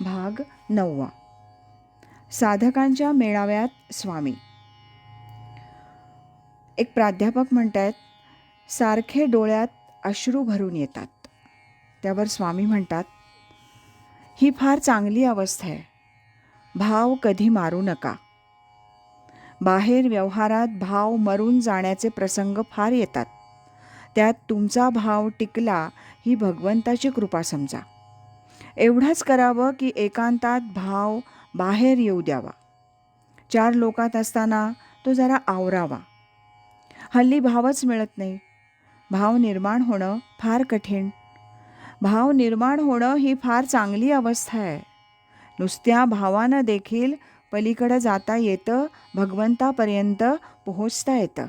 भाग नववा. साधकांच्या मेळाव्यात स्वामी. एक प्राध्यापक म्हणत आहेत सारखे डोळ्यात अश्रू भरून येतात. त्यावर स्वामी म्हणतात ही फार चांगली अवस्था आहे. भाव कधी मारू नका. बाहेर व्यवहारात भाव मरून जाण्याचे प्रसंग फार येतात. त्यात तुमचा भाव टिकला ही भगवंताची कृपा समजा. एवढंच करावं की एकांतात भाव बाहेर येऊ द्यावा. चार लोकात असताना तो जरा आवरावा. हल्ली भावच मिळत नाही. भाव निर्माण होणं फार कठीण. भाव निर्माण होणं ही फार चांगली अवस्था आहे. नुसत्या भावानं देखील पलीकडं जाता येतं भगवंतापर्यंत पोहोचता येतं.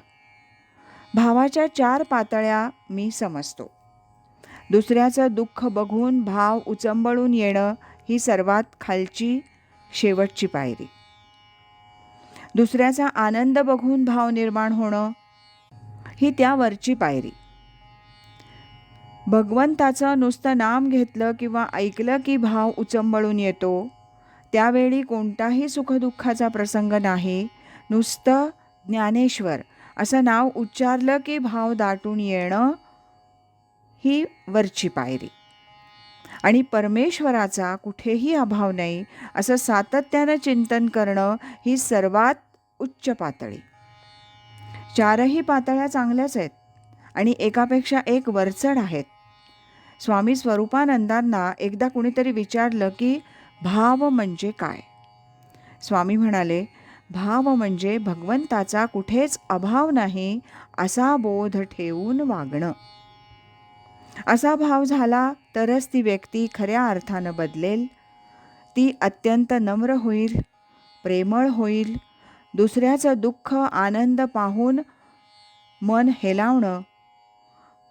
भावाच्या चार पातळ्या मी समजतो. दुसऱ्याचं दुःख बघून भाव उचंबळून येणं ही सर्वात खालची शेवटची पायरी. दुसऱ्याचा आनंद बघून भाव निर्माण होणं ही त्यावरची पायरी. भगवंताचं नुसतं नाम घेतलं किंवा ऐकलं की भाव उचंबळून येतो त्यावेळी कोणताही सुखदुःखाचा प्रसंग नाही नुसतं ज्ञानेश्वर असं नाव उच्चारलं की भाव दाटून येणं ही वरची पायरी. आणि परमेश्वराचा कुठेही अभाव नाही असं सातत्यानं चिंतन करणं ही सर्वात उच्च पातळी. चारही पातळ्या चांगल्याच आहेत आणि एकापेक्षा एक वरचढ आहेत. स्वामी स्वरूपानंदांना एकदा कुणीतरी विचारलं की भाव म्हणजे काय? स्वामी म्हणाले भाव म्हणजे भगवंताचा कुठेच अभाव नाही असा बोध ठेवून वागणं. असा भाव झाला तरच ती व्यक्ती खऱ्या अर्थानं बदलेल. ती अत्यंत नम्र होईल प्रेमळ होईल. दुसऱ्याचं दुःख आनंद पाहून मन हेलावणं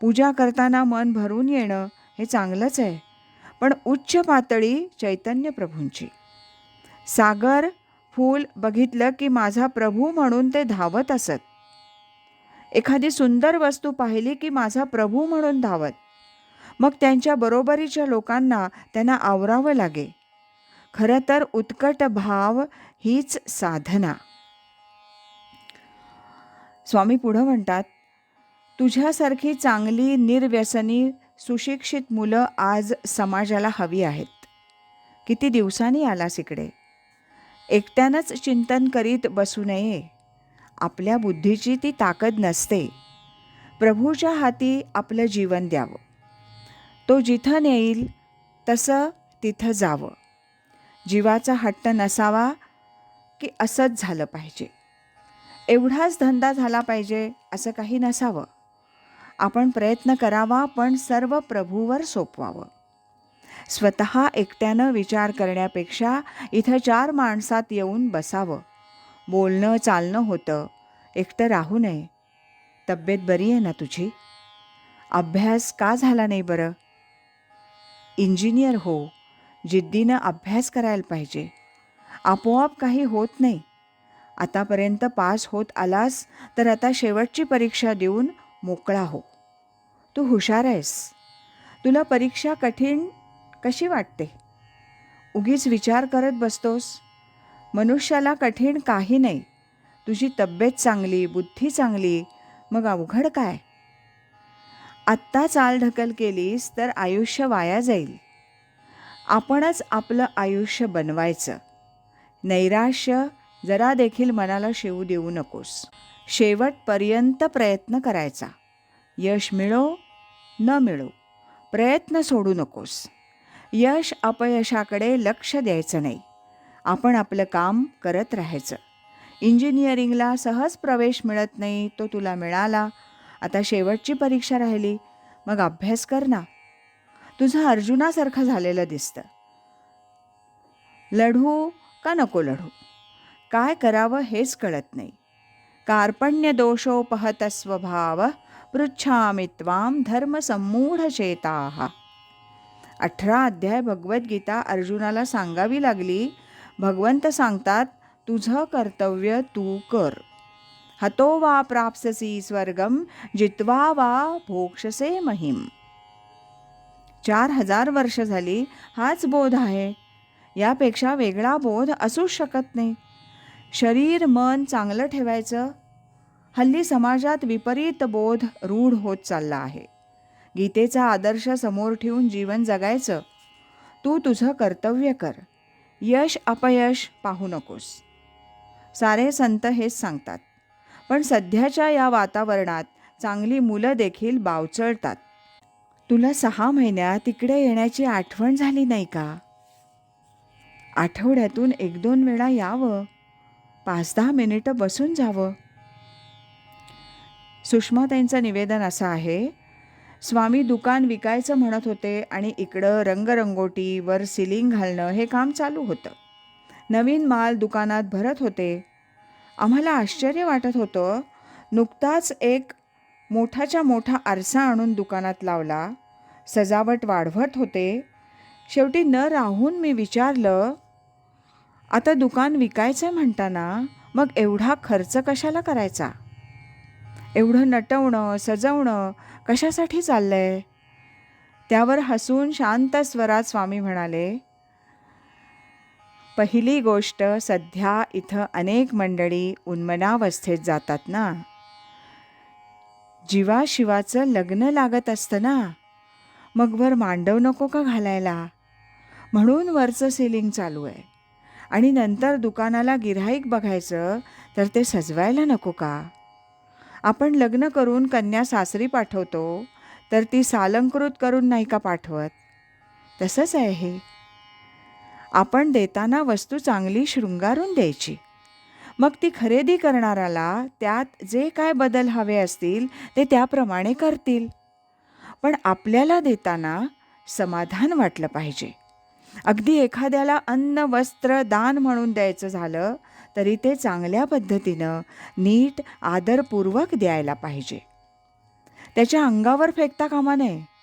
पूजा करताना मन भरून येणं हे चांगलंच आहे. पण उच्च पातळी चैतन्य प्रभूंची. सागर फूल बघितलं की माझा प्रभू म्हणून ते धावत असत. एखादी सुंदर वस्तू पाहिली की माझा प्रभू म्हणून धावत. मग त्यांच्या बरोबरीच्या लोकांना त्यांना आवरावं लागे. खरं तर उत्कट भाव हीच साधना. स्वामी पुढं म्हणतात तुझ्यासारखी चांगली निर्व्यसनी सुशिक्षित मुलं आज समाजाला हवी आहेत. किती दिवसांनी आलास इकडे? एकट्यानंच चिंतन करीत बसू नये. आपल्या बुद्धीची ती ताकद नसते. प्रभूच्या हाती आपलं जीवन द्यावं. तो जिथं नेईल तसं तिथं जावं. जीवाचा हट्ट नसावा की असंच झालं पाहिजे. एवढाच धंदा झाला पाहिजे असं काही नसावं. आपण प्रयत्न करावा पण सर्व प्रभूवर सोपवावं. स्वतः एकट्यानं विचार करण्यापेक्षा इथं चार माणसात येऊन बसावं. बोलणं चालणं होतं. एकटं राहू नये. तब्येत बरी आहे ना तुझी? अभ्यास का झाला नाही बरं? इंजिनियर हो जिद्दीनं अभ्यास करायला पाहिजे. आपोआप काही होत नाही. आतापर्यंत पास होत आलास तर आता शेवटची परीक्षा देऊन मोकळा हो. तू हुशार आहेस. तुला परीक्षा कठीण कशी वाटते? उगीच विचार करत बसतोस. मनुष्याला कठीण काही नाही. तुझी तब्येत चांगली बुद्धी चांगली मग अवघड काय? आत्ता चालढकल केलीस तर आयुष्य वाया जाईल. आपणच आपलं आयुष्य बनवायचं. नैराश्य जरा देखील मनाला शिवू देऊ नकोस. शेवटपर्यंत प्रयत्न करायचा. यश मिळो न मिळो प्रयत्न सोडू नकोस. यश अपयशाकडे लक्ष द्यायचं नाही. आपण आपलं काम करत राहायचं. इंजिनिअरिंगला सहज प्रवेश मिळत नाही तो तुला मिळाला आता शेवटची परीक्षा राहिली. मग अभ्यास कर ना. तुझं अर्जुनासारखं झालेलं दिसतं. लढू का नको लढू? काय करावं हेच कळत नाही. कार्पण्य दोषोपहत स्वभाव पृच्छामि त्वाम धर्मसम्मूढचेताः अठरा अध्याय भगवद्गीता अर्जुनाला सांगावी लागली. भगवंत सांगतात तुझं कर्तव्य तू कर. हतो वा प्राप्स्यसी स्वर्गम जित्वा वा भोक्षसे महिम. चार हजार वर्ष झाली हाच बोध आहे. यापेक्षा वेगळा बोध असूच शकत नाही. शरीर मन चांगलं ठेवायचं. हल्ली समाजात विपरीत बोध रूढ होत चालला आहे. गीतेचा आदर्श समोर ठेवून जीवन जगायचं. तू तुझं कर्तव्य कर. यश अपयश पाहू नकोस. सारे संत हेच सांगतात. पण सध्याच्या या वातावरणात चांगली मुलं देखील बावचळतात. तुला सहा महिन्यात तिकडे येण्याची आठवण झाली नाही का? आठवड्यातून एक दोन वेळा यावं. पाच दहा मिनिटं बसून जावं. सुषमाताईंचं निवेदन असं आहे स्वामी दुकान विकायचं म्हणत होते आणि इकडं रंगरंगोटीवर सिलिंग घालणं हे काम चालू होतं. नवीन माल दुकानात भरत होते. आम्हाला आश्चर्य वाटत होतं. नुकताच एक मोठाच्या मोठा आरसा आणून दुकानात लावला. सजावट वाढवत होते. शेवटी न राहून मी विचारलं आता दुकान विकायचं म्हणताना मग एवढा खर्च कशाला करायचा? एवढं नटवणं सजवणं कशासाठी चाललं आहे त्यावर हसून शांत स्वरात स्वामी म्हणाले पहिली गोष्ट सध्या इथं अनेक मंडळी उन्मनावस्थेत जातात ना? जीवाशिवाचं लग्न लागत असतं ना? मग वर मांडव नको का घालायला? म्हणून वरचं सिलिंग चालू आहे. आणि नंतर दुकानाला गिऱ्हाईक बघायचं तर ते सजवायला नको का? आपण लग्न करून कन्या सासरी पाठवतो तर ती सालंकृत करून नाही का पाठवत? तसंच आहे हे. आपण देताना वस्तू चांगली शृंगारून द्यायची. मग ती खरेदी करणाऱ्याला त्यात जे काय बदल हवे असतील ते त्याप्रमाणे करतील. पण आपल्याला देताना समाधान वाटलं पाहिजे. अगदी एखाद्याला अन्न वस्त्र दान म्हणून द्यायचं झालं तरी ते चांगल्या पद्धतीनं नीट आदरपूर्वक द्यायला पाहिजे. त्याच्या अंगावर फेकता कामा नये.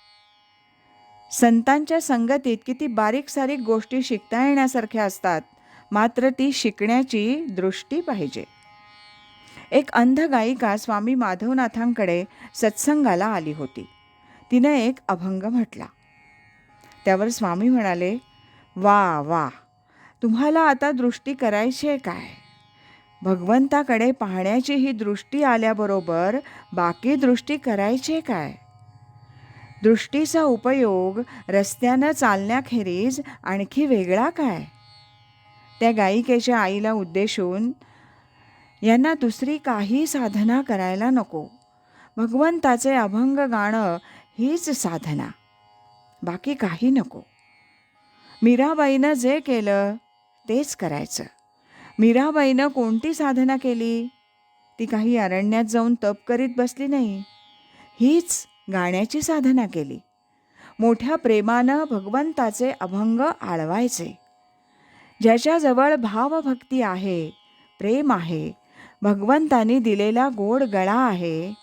संतांच्या संगतीत किती बारीक सारीक गोष्टी शिकता येण्यासारख्या असतात. मात्र ती शिकण्याची दृष्टी पाहिजे. एक अंध गायिका स्वामी माधवनाथांकडे सत्संगाला आली होती. तिनं एक अभंग म्हटला. त्यावर स्वामी म्हणाले वा वा तुम्हाला आता दृष्टी करायची आहे काय? भगवंताकडे पाहण्याची ही दृष्टी आल्याबरोबर बाकी दृष्टी करायची काय? दृष्टीचा उपयोग रस्त्यानं चालण्याखेरीज आणखी वेगळा काय? त्या गायिकेच्या आईला उद्देशून यांना दुसरी काही साधना करायला नको. भगवंताचे अभंग गाणं हीच साधना. बाकी काही नको. मीराबाईनं जे केलं तेच करायचं. मीराबाईनं कोणती साधना केली? ती काही अरण्यात जाऊन तप करीत बसली नाही. हीच गाण्याची साधना केली. मोठ्या प्रेमानं भगवंताचे अभंग आळवायचे. ज्याच्याजवळ भावभक्ती आहे प्रेम आहे भगवंतानी दिलेला गोड गळा आहे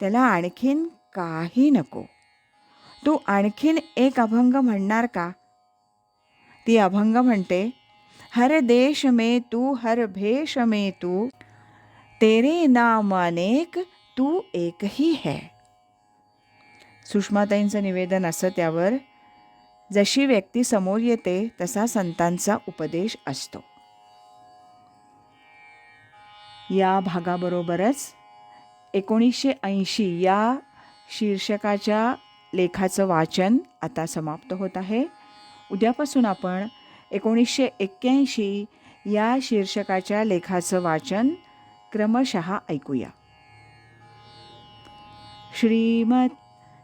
त्याला आणखीन काही नको. तू आणखीन एक अभंग म्हणणार का? ती अभंग म्हणते हर देश में तू हर भेष में तू तेरे नाम अनेक तू एकही है. सुषमाताईंचं निवेदन असं त्यावर जशी व्यक्ती समोर येते तसा संतांचा उपदेश असतो. या भागाबरोबरच एकोणीसशे ऐंशी या शीर्षकाच्या लेखाचं वाचन आता समाप्त होत आहे. उद्यापासून आपण एकोणीसशे एक्क्याऐंशी या शीर्षकाच्या लेखाचं वाचन क्रमशः ऐकूया. श्रीमत